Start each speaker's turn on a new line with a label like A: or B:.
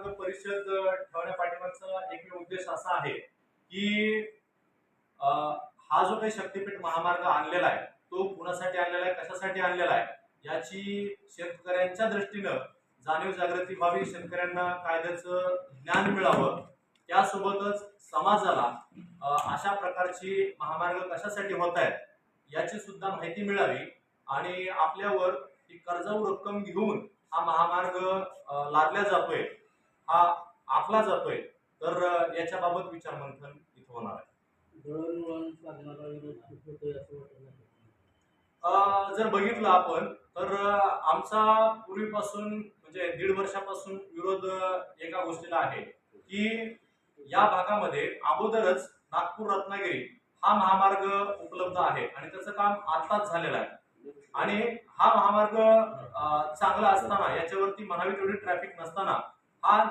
A: नगर परिषद ठेवण्या पाठीमागचा एकमेव उद्देश असा आहे की हा जो काही शक्तीपीठ महामार्ग आणलेला आहे तो कुणासाठी आणलेला आहे कशासाठी आणलेला आहे याची शेतकऱ्यांच्या दृष्टीनं जाणीव जागृती व्हावी शेतकऱ्यांना कायद्याचं ज्ञान मिळावं त्यासोबतच समाजाला अशा प्रकारची महामार्ग कशासाठी होत आहेत याची सुद्धा माहिती मिळावी आणि आपल्यावर ती कर्जाऊ रक्कम घेऊन हा महामार्ग लादला जातोय. हा आखला जातोय. तर याच्याबाबत विचार मंथन इथं होणार आहे. जर बघितलं आपण तर आमचा पूर्वीपासून म्हणजे दीड वर्षापासून विरोध एका गोष्टीला आहे की या भागामध्ये अगोदरच नागपूर रत्नागिरी हा महामार्ग उपलब्ध आहे आणि त्याचं काम आताच झालेलं आहे. आणि हा महामार्ग चांगला असताना याच्यावरती म्हणावी तेवढी ट्रॅफिक नसताना हा